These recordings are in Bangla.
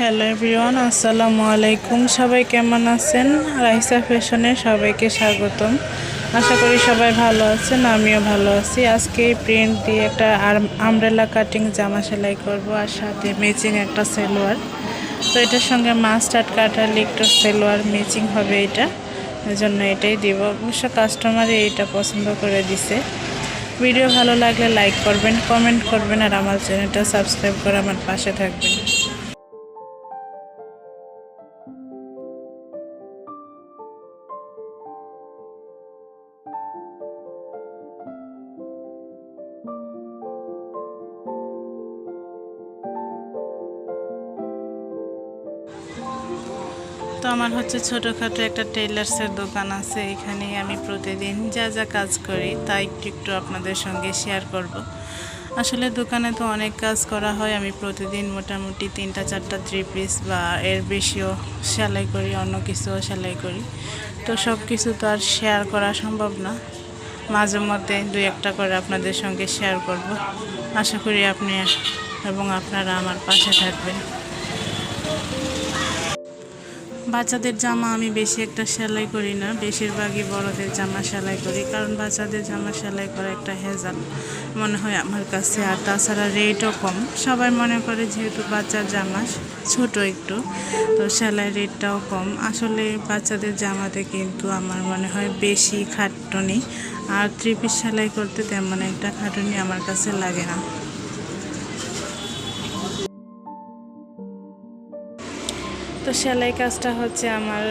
হ্যালো এভরিওয়ান, আসসালামু আলাইকুম। সবাই কেমন আছেন? রাইসা ফ্যাশনে সবাইকে স্বাগতম। আশা করি সবাই ভালো আছেন, আমিও ভালো আছি। আজকে প্রিন্ট দিয়ে একটা আমব্রেলা কাটিং জামা সেলাই করব আর সাথে ম্যাচিং একটা সেলোয়ার। তো এটার সঙ্গে মাস্টার্ড কাটার একটু সেলোয়ার ম্যাচিং হবে এটা। জন্য এটাই দিব। অবশ্য কাস্টমারই এটা পছন্দ করে দিছে। ভিডিও ভালো লাগলে লাইক করবেন কমেন্ট করবেন আর আমার চ্যানেলটা সাবস্ক্রাইব করে আমার পাশে থাকবেন। তো আমার হচ্ছে ছোটোখাটো একটা টেইলার্সের দোকান আছে এখানে আমি প্রতিদিন যা যা কাজ করি তা একটু একটু আপনাদের সঙ্গে শেয়ার করব। আসলে দোকানে তো অনেক কাজ করা হয়, আমি প্রতিদিন মোটামুটি তিনটা, চারটা থ্রি পিস বা এর বেশিও সেলাই করি, অন্য কিছুও সেলাই করি। তো সব কিছু তো আর শেয়ার করা সম্ভব না। মাঝে মধ্যে দুই একটা করে আপনাদের সঙ্গে শেয়ার করব। আশা করি আপনি এবং আপনারা আমার পাশে থাকবেন। বাচ্চাদের জামা আমি বেশি একটা সেলাই করি না। বেশিরভাগই বড়দের জামা সেলাই করি। কারণ বাচ্চাদের জামা সেলাই করা একটা হেজাল মনে হয় আমার কাছে। আর তাছাড়া রেটও কম। সবাই মনে করে যেহেতু বাচ্চার জামা ছোট একটু, তো সেলাই রেটটাও কম। আসলে বাচ্চাদের জামাতে কিন্তু আমার মনে হয় বেশি খাটুনি। আর থ্রি পিস সেলাই করতে তেমন একটা খাটুনি আমার কাছে লাগে না। তো সেলাই কাজটা হচ্ছে আমার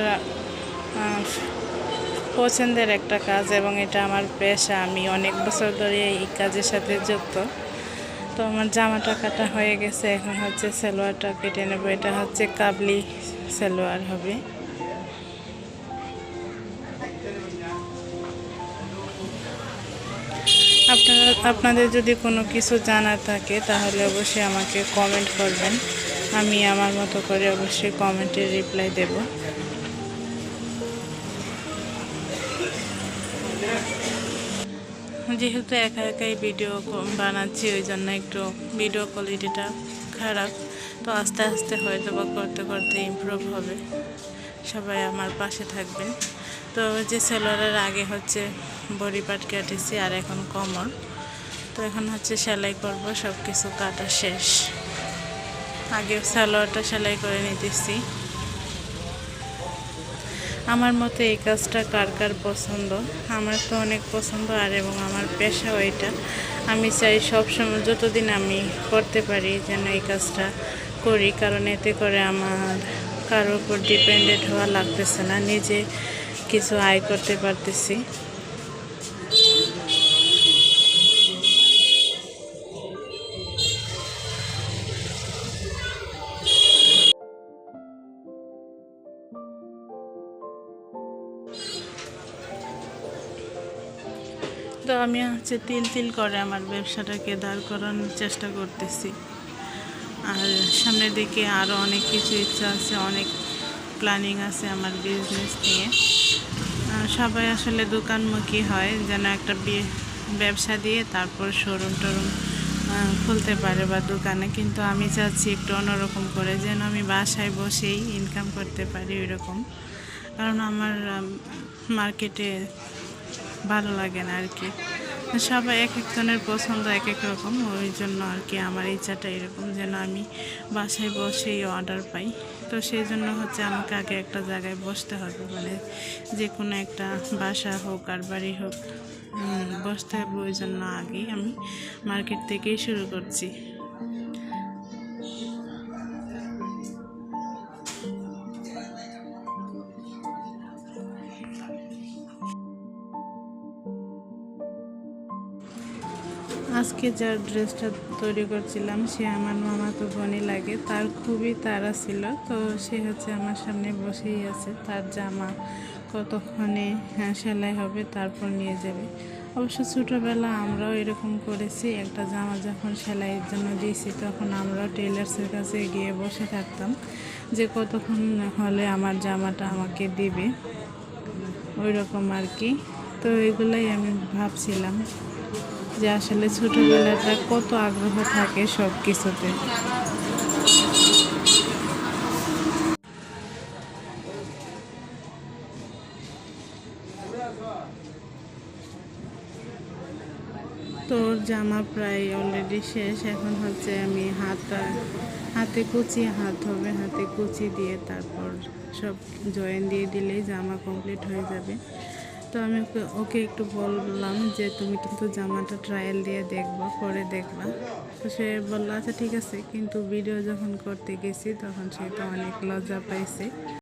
পছন্দের একটা কাজ এবং এটা আমার পেশা। আমি অনেক বছর ধরে এই কাজের সাথে যুক্ত। তো আমার জামাটা কাটা হয়ে গেছে, এখন হচ্ছে সালোয়ারটা কেটে নেব। এটা হচ্ছে কাবলি সালোয়ার হবে। আপনারা, আপনাদের যদি কোনো কিছু জানার থাকে, তাহলে অবশ্যই আমাকে কমেন্ট করবেন। আমি আমার মতো করে অবশ্যই কমেন্টের রিপ্লাই দেব। যেহেতু একা একাই ভিডিও বানাচ্ছি, ওই জন্য একটু ভিডিও কোয়ালিটিটা খারাপ। তো আস্তে আস্তে হয়তো বা করতে করতে ইমপ্রুভ হবে। সবাই আমার পাশে থাকবেন। তো যে সেলোয়ারের আগে হচ্ছে বডি পাট কেটেছি, আর এখন কমর তো এখন হচ্ছে সেলাই করব সব কিছু কাটা শেষ। আগে সালোয়ারটা সেলাই করে নিতেছি। আমার মতে এই কাজটা কার কার পছন্দ? আমার তো অনেক পছন্দ, আর এবং আমার পেশাও এটা। আমি চাই সব সময় যতদিন আমি করতে পারি যেন এই কাজটা করি, কারণ এতে করে আমার কারোর উপর ডিপেন্ডেন্ট হওয়া লাগতেছে না। নিজে কিছু আয় করতে পারতেছি। তো আমি হচ্ছে তিল তিল করে আমার ব্যবসাটাকে দাঁড় করানোর চেষ্টা করতেছি। আর সামনের দিকে আরও অনেক কিছু ইচ্ছা আছে, অনেক প্ল্যানিং আছে আমার বিজনেস নিয়ে। সবাই আসলে দোকানমুখী হয়, যেন একটা ব্যবসা দিয়ে তারপর শোরুম টোরুম খুলতে পারে বা দোকানে। কিন্তু আমি চাচ্ছি একটু অন্যরকম করে, যেন আমি বাসায় বসেই ইনকাম করতে পারি ওই রকম কারণ আমার মার্কেটে ভালো লাগে না আর কি সবাই এক একজনের পছন্দ এক এক রকম। ওই জন্য আর কি আমার ইচ্ছাটা এরকম যেন আমি বাসায় বসেই অর্ডার পাই। তো সেই জন্য হচ্ছে আমাকে আগে একটা জায়গায় বসতে হবে। মানে যে কোনো একটা বাসা হোক আর বাড়ি হোক বসতে হবে। ওই জন্য আগেই আমি মার্কেট থেকেই শুরু করছি। আজকে যার ড্রেসটা তৈরি করছিলাম সে আমার মামা তো বোনই লাগে। তার খুবই তাড়া ছিল তো সে হচ্ছে আমার সামনে বসেই আছে। তার জামা কতক্ষণে হ্যাঁ, সেলাই হবে তারপর নিয়ে যাবে। অবশ্য ছোটোবেলা আমরাও এরকম করেছি একটা জামা যখন সেলাইয়ের জন্য দিয়েছি তখন আমরাও টেলার্সের কাছে গিয়ে বসে থাকতাম যে কতক্ষণ হলে আমার জামাটা আমাকে দিবে। ওই রকম আর কি। তো এগুলাই আমি ভাবছিলাম। যে আসলে ছোটোবেলাটা কত আগ্রহ থাকে সব কিছুতে। তোর জামা প্রায় অলরেডি শেষ, এখন হচ্ছে আমি হাতটা, হাতে কুচি, হাত হবে হাতে কুচি দিয়ে তারপর সব জয়েন দিয়ে দিলেই জামা কমপ্লিট হয়ে যাবে। তো আমি ওকে ওকে একটু বললাম যে তুমি কিন্তু জামাটা ট্রায়াল দিয়ে দেখবা, পরে দেখবা। তো সে বলল আচ্ছা ঠিক আছে। কিন্তু ভিডিও যখন করতে গেছি, তখন সে তো অনেক লজ্জা পাইছে।